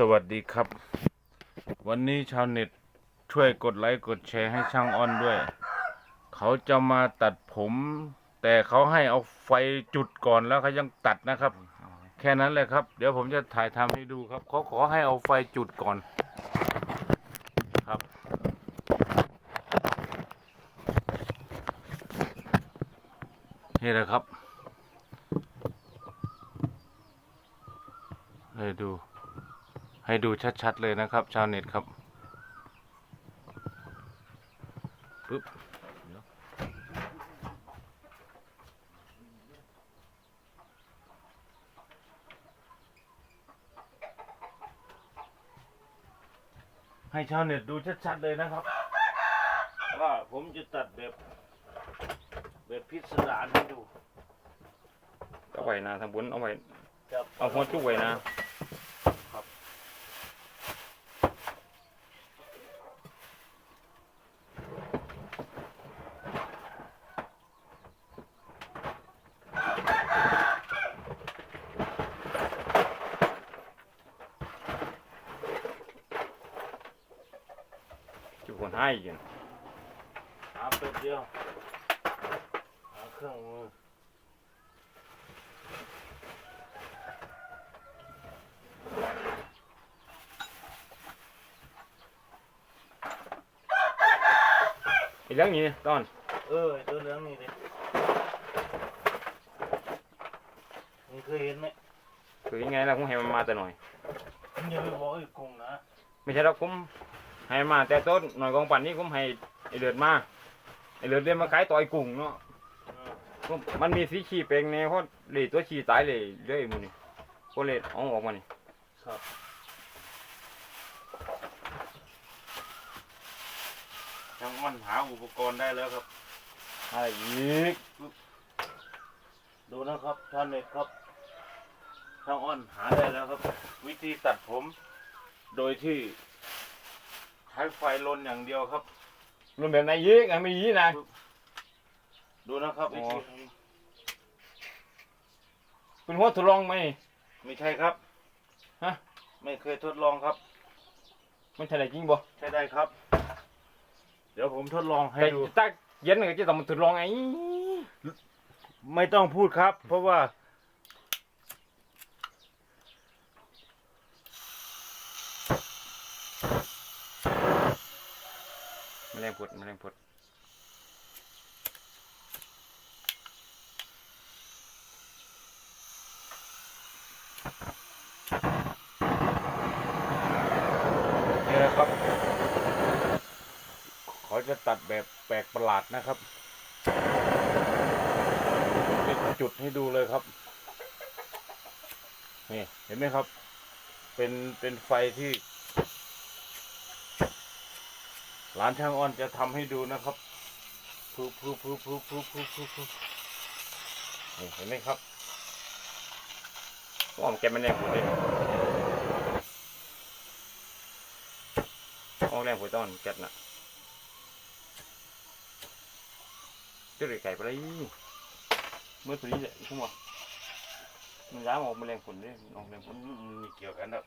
สวัสดีครับ วันนี้ชาวเน็ตช่วยกดไลค์กดแชร์ให้ช่างอ้อนด้วย เขาจะมาตัดผม แต่เขาให้เอาไฟจุดก่อนแล้วเขายังตัดนะครับ แค่นั้นเลยครับ เดี๋ยวผมจะถ่ายทำให้ดูครับเขาขอให้เอาไฟจุดก่อนครับ นี่แหละครับให้ดู ให้ดูชัดๆเลยนะครับ ชาวเน็ตครับปึ๊บเดี๋ยวให้ชาวเน็ตดูชัดๆเลยนะครับว่าผมจะตัดแบบแบบพิสดารให้ดู เอาไว้นะทางบนเอาไว้ครับเอาหัวจุกไว้นะ ให้กันหาแป๊บเดียวหาเครื่องมือไอ้เรื่องนี้ตอน เออไอ้ตัวเหลืองนี่ดิมึงเคยเห็นไหมคือยังไงล่ะผมให้มันมาแต่หน่อยมึงอย่าไปบอกไอ้กุ้งนะ ไม่ใช่หรอกผม ให้มาแต่ต้นหน่อยกองปั่นนี้ผมให้ไอเลือดมาไอเลือดเรียนมาขายต่อยกุ้งเนาะเออผมมันมีสีขี้เป็งเนี่ยเพราะเลยตัวขี้ตายเลยเลยมูนี่ก็เลยเอาออกมานี่ครับช่างมันหาอุปกรณ์ได้แล้วครับอะไรอีกดูนะครับท่านเน็ตครับช่างอ้อนหาได้แล้วครับ วิธีตัดผม โดยที่ ใช้ไฟลนอย่างเดียวครับรวมแบบไหนยีกอะไม่ยีนะ ดูนะครับวิอ๋อธีทคุณหัวทดลองไหมำไม่ใช่ครับฮะ ไม่เคยทดลองครับ มันใช่ได้จริงบ่ใช่ได้ครับ เดี๋ยวผมทดลองให้แต่ดู ตักเย็นก็จะต้องมาทดลองไอ้ไม่ต้องพูดครับ เพราะว่า แมลงพดแมลงพดนี่นะครับเขาจะตัดแบบแปลกประหลาดนะครับจุดให้ดูเลยครับ นี่ เห็นไหมครับ เป็นเป็นไฟที่ ร้านช่างอ้อนจะทำให้ดูนะครับพูพูพูพูพูพูพูพูนี่เห็นไหมครับว่ามันแกมันแรงพดเลยออกแรงพดตอนแกน่ะจะเลยไก่ไปเลยเมื่อตัวนี้แหละทุ่งวะมันย้ายออกมาแมลงผลด้วยออกแรงผมัลมันมีเกี่ยวกันครับ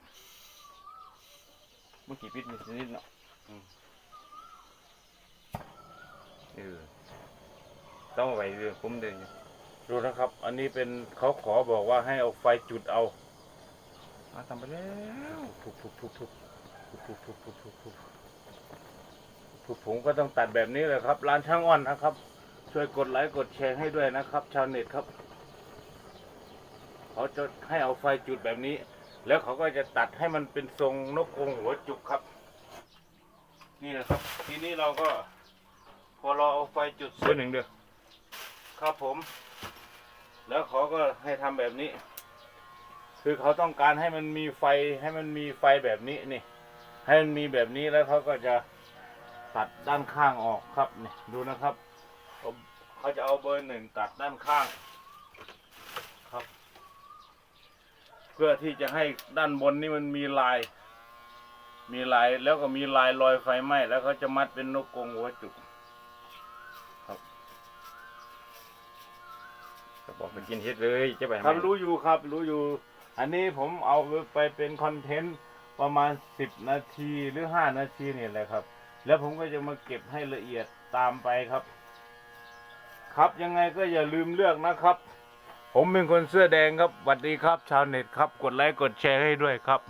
เมื่อกี้ปิดมีนิดเนาะ เออต้องเอาไว้เรือผมเดินอยู่ดูนะครับ อันนี้เป็นเขาขอบอกว่าให้เอาไฟจุดเอาอะทำไปแล้วทุบทุบทุบทุบทุบทุบทุบทุบทุบทุบทุบผมก็ต้องตัดแบบนี้เลยครับ ร้านช่างอ้อนนะครับ ช่วยกดไลค์กดแชร์ให้ด้วยนะครับ ชาวเน็ตครับ เขาจะให้เอาไฟจุดแบบนี้ แล้วเขาก็จะตัดให้มันเป็นทรงนกกรงหัวจุกครับ นี่นะครับ ทีนี้เราก็ พอเราเอาไฟจุดเสเบอร็จร์หนึ่งเด้อครับผม แล้วเขาก็ให้ทำแบบนี้ คือเขาต้องการให้มันมีไฟให้มันมีไฟแบบนี้นี่ ให้มันมีแบบนี้แล้วเขาก็จะตัดด้านข้างออกครับนี่ดูนะครับเขาเขาจะเอาเบอร์หนึ่งตัดด้านข้าง ครับ เพื่อที่จะให้ด้านบนนี่มันมีลาย มีลายแล้วก็มีลายรอยไฟไหม้แล้วเขาจะมัดเป็นนกกรงหัวจุก ก็บอกเป็นกินเฮ็ดเลยจะไปครับรู้อยู่ครับรู้อยู่ อันนี้ผมเอาไปเป็นคอนเทนต์ประมาณสิบนาทีหรือห้านาทีนี่แหละครับ แล้วผมก็จะมาเก็บให้ละเอียดตามไปครับ ครับยังไงก็อย่าลืมเลือกนะครับ ผมเป็นคนเสื้อแดงครับสวัสดีครับ ชาวเน็ตครับ กดไลค์กดแชร์ให้ด้วยครับ